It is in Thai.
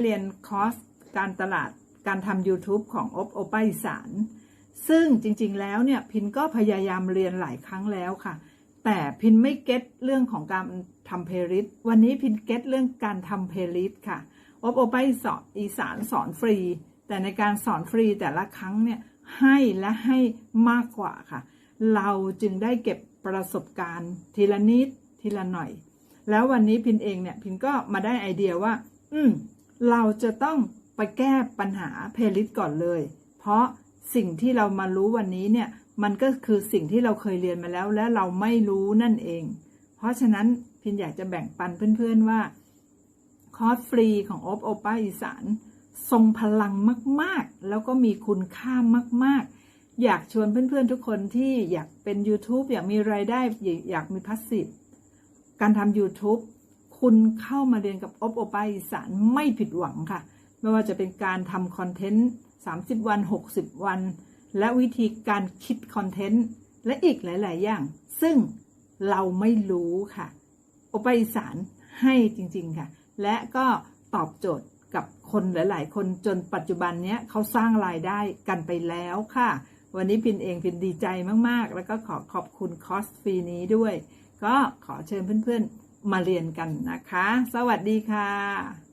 เรียนคอร์สการตลาดการทำ YouTube ของอบโอป้าอีสาน ซึ่งจริงๆแล้วเนี่ยพินก็พยายามเรียนหลายครั้งแล้วค่ะ แต่พินไม่เก็ตเรื่องของการทำเพลย์ลิสต์วันนี้พินเก็ตเรื่องการทำเพลย์ลิสต์ค่ะอบโอป้าอีสานสอนฟรี แต่ในการสอนฟรีแต่ละครั้งเนี่ยให้และให้มากกว่าค่ะ เราจึงได้เก็บประสบการณ์ทีละนิดทีละหน่อย แล้ววันนี้พินเองเนี่ยพินก็มาได้ไอเดียว่า อืม เราจะต้องไปแก้ปัญหาเพลย์ลิสต์ก่อนเลย เพราะสิ่งที่เรามารู้วันนี้เนี่ย มันก็คือสิ่งที่เราเคยเรียนมาแล้ว และเราไม่รู้นั่นเอง เพราะฉะนั้นพินอยากจะแบ่งปันเพื่อนๆว่า คอร์สฟรีของอบโอป้าอีสานทรงพลังมากๆ แล้วก็มีคุณค่ามากๆ อยากชวนเพื่อนๆทุกคนที่อยากเป็น YouTube อยากมีรายได้อยากมีพัสซีฟการทำ YouTube คุณเข้ามาเรียนกับอบโอปาอีสานไม่ผิดหวังค่ะ ไม่ว่าจะเป็นการทำคอนเทนต์ 30 วัน 60 วัน และวิธีการคิดคอนเทนต์และอีกหลาย ๆ อย่าง ซึ่งเราไม่รู้ค่ะโอปาอีสานให้จริง ๆ ค่ะ และก็ตอบโจทย์กับคนหลาย ๆ คนจนปัจจุบันเนี้ยเขาสร้างรายได้กันไปแล้วค่ะ วันนี้พินเองพินดีใจมาก ๆ แล้วก็ขอขอบคุณคอร์สฟรีนี้ด้วย ก็ขอเชิญเพื่อน ๆ มาเรียนกันนะคะ สวัสดีค่ะ